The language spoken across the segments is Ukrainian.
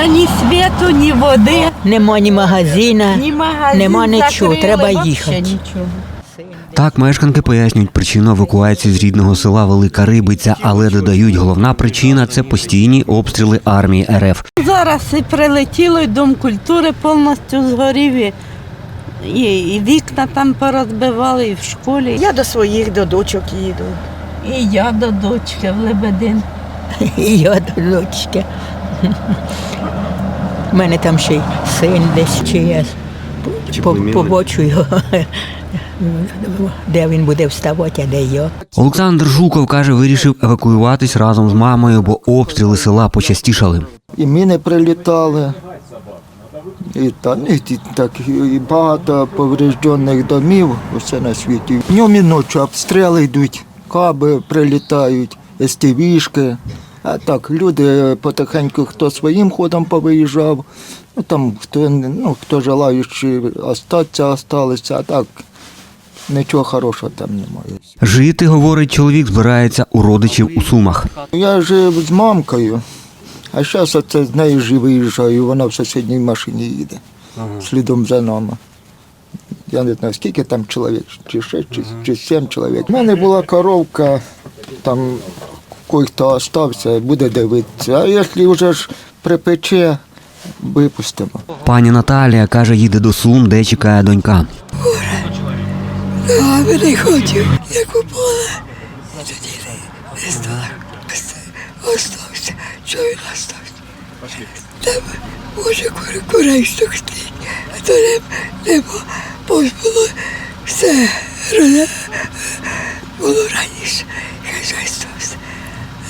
вже ні світу, ні води, Нема ні магазина, ні магазин нема нічого, закрили, треба вообще їхати. нічого. Так, мешканки пояснюють причину евакуації з рідного села Велика Рибиця, але додають, головна причина це постійні обстріли армії РФ. Зараз і прилетіло, і дом культури повністю згорів, і, і, і вікна там порозбивали, і в школі. Я до своїх, до дочок їду. І я до дочки в Лебедин. І я до дочки. У мене там ще й син десь чи я по- побачу його, де він буде вставати, а де я. Олександр Жуков каже, вирішив евакуюватись разом з мамою, бо обстріли села почастішали. і міни прилітали. І, та, і, і так, і багато повреждених домів усе на світі. Днем і ночі обстріли йдуть, каби прилітають, естівішки. А так, люди потихеньку, хто своїм ходом повиїжджав, ну там хто, ну, хто желаючи остатися, осталися, а так нічого хорошого там немає. Жити, говорить чоловік, збирається у родичів у Сумах. Я жив з мамкою, а зараз оце з нею ж виїжджаю, вона в сусідній машині їде, слідом за нами. Я не знаю, скільки там чоловік, чи шість, чи, чи сім чоловік. У мене була коровка, там кой-хто остався, буде дивитися. А якщо вже ж припече, випустимо. Пані Наталія каже, їде до Сум, де чекає донька. А мене хотів, як упала. І тоді не, не стала. Остався. Що він остався? Там може кури, курей стукти. А то не, не було все було раніше. Хазяйство все. А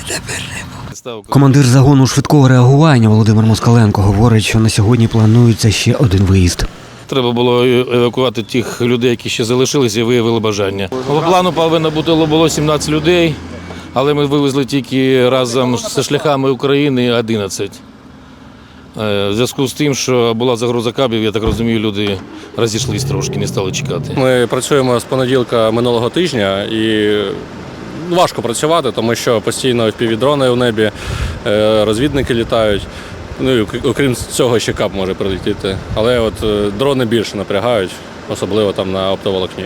тепер не було. Командир загону швидкого реагування Володимир Москаленко говорить, що на сьогодні планується ще один виїзд. Треба було евакувати тих людей, які ще залишилися і виявили бажання. По плану повинно бути було 17 людей, але ми вивезли тільки разом з шляхами України 11. Е, В зв'язку з тим, що була загроза кабів, я так розумію, люди розійшлись трошки, не стали чекати. Ми працюємо з понеділка минулого тижня і важко працювати, тому що постійно півдрони у небі, е, розвідники літають. Ну і окрім цього, ще кап може прилетіти. Але от е, дрони більше напрягають, особливо там на оптоволокні.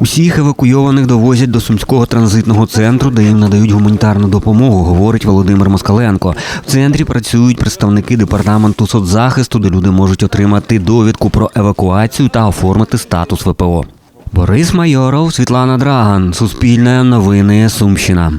Усіх евакуйованих довозять до сумського транзитного центру, де їм надають гуманітарну допомогу, говорить Володимир Москаленко. В центрі працюють представники департаменту соцзахисту, де люди можуть отримати довідку про евакуацію та оформити статус ВПО. Борис Майоров, Світлана Драган, Суспільне новини, Сумщина.